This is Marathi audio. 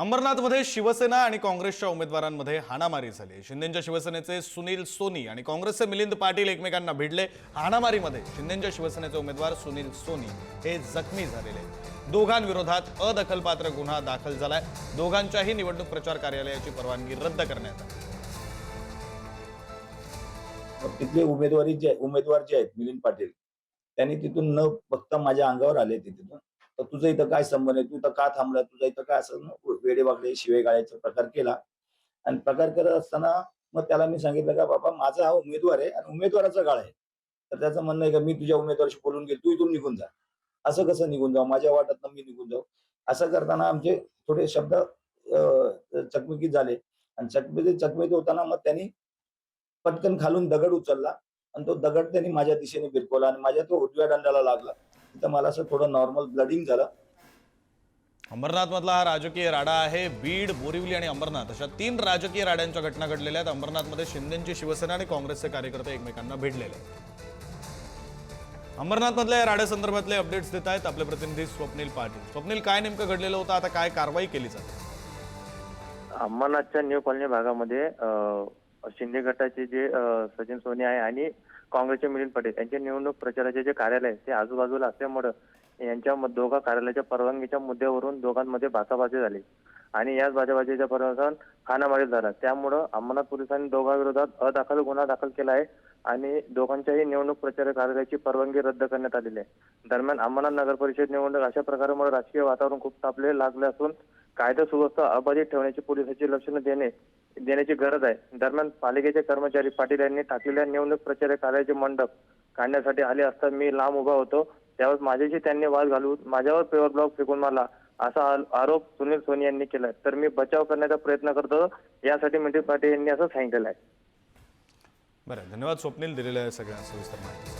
अंबरनाथमध्ये शिवसेना आणि काँग्रेसच्या उमेदवारांमध्ये हाणामारी झाली. शिंदेच्या शिवसेनेचे सुनील सोनी आणि काँग्रेसचे मिलिंद पाटील एकमेकांना भिडले. हाणामारीमध्ये शिंदेच्या शिवसेनेचे उमेदवार सुनील सोनी हे जखमी झालेले. दोघांविरोधात अदखलपात्र गुन्हा दाखल झालाय. दोघांच्याही निवडणूक प्रचार कार्यालयाची परवानगी रद्द करण्यात आली. तिथले उमेदवारी जे उमेदवार जे आहेत मिलिंद पाटील त्यांनी तिथून न बघता माझ्या अंगावर आले ते तिथून. तर तुझं इथं काय संबंध आहे? तू इथं का थांबला तुझा इथं काय असं वेडेवाकडे शिवे गाळ्याचा प्रकार केला. आणि प्रकार करत असताना मग त्याला मी सांगितलं का बाबा माझा हा उमेदवार आहे आणि उमेदवाराचा गाळ आहे. तर त्याचं म्हणणं आहे का मी तुझ्या उमेदवाराशी बोलून गेलो तू इथून निघून जा. असं कसं निघून जाऊ? माझ्या वाटत मी निघून जाऊ. असं करताना आमचे थोडे शब्द अं, चकमकीत झाले. आणि चकमकीत चकमकीत होताना मग त्यांनी पटकन खालून दगड उचलला. आणि तो दगड त्यांनी माझ्या दिशेने भिरकवला आणि माझ्या तो उजव्या दंडाला लागला. तिथं मला असं थोडं नॉर्मल ब्लडिंग झालं. अंबरनाथमधला हा राजकीय राडा आहे. बीड बोरिवली आणि अंबरनाथ अशा तीन राजकीय राड्यांच्या घटना घडलेल्या आहेत. अंबरनाथमध्ये शिंदेची शिवसेना आणि काँग्रेसचे कार्यकर्ते एकमेकांना भिडलेले आहेत. अंबरनाथमधल्या या राड्यासंदर्भातले अपडेट्स देत आहेत आपले प्रतिनिधी स्वप्नील पाटील. स्वप्नील काय नेमकं घडलेलं होतं? आता काय कारवाई केली जाते? अंबरनाथच्या न्यू कॉलनी भागामध्ये अ, शिंदे गटाचे जे सचिन सोने आहे आणि काँग्रेसचे मिलिंद पटेल यांचे निवडणूक प्रचाराचे जे कार्यालय आहे ते आजूबाजूला असल्यामुळं यांच्या दोघा कार्यालयाच्या परवानगीच्या मुद्द्यावरून दोघांमध्ये बाचाबाची झाली. आणि याच बाजाबाजीच्या परिणाम खानामारी झाला. त्यामुळं अंबरनाथ पोलिसांनी दोघांविरोधात अदाखल गुन्हा दाखल केला आहे आणि दोघांच्याही निवडणूक प्रचार कार्यालयाची परवानगी रद्द करण्यात आलेली आहे. दरम्यान अंबरनाथ नगर परिषद निवडणूक अशा प्रकारामुळे राजकीय वातावरण खूप तापले लागले असून कायदा सुव्यवस्था अबाधित ठेवण्याची पोलिसांची लक्षणं देणे देण्याची गरज आहे. दरम्यान पालिकेचे कर्मचारी पाटील यांनी टाकलेल्या निवडणूक प्रचार कार्याचे मंडप काढण्यासाठी आले असता मी लांब उभा होतो. त्यावेळेस माझ्याशी त्यांनी वाद घालून माझ्यावर पेवर ब्लॉक फेकून मारला असा आरोप सुनील सोनी यांनी केलाय तर मी बचाव करण्याचा प्रयत्न करतो यासाठी मंत्री पाटील यांनी असं सांगितलं आहे. बरं धन्यवाद स्वप्नील दिलेलं आहे सगळ्यांना सविस्तर माहिती.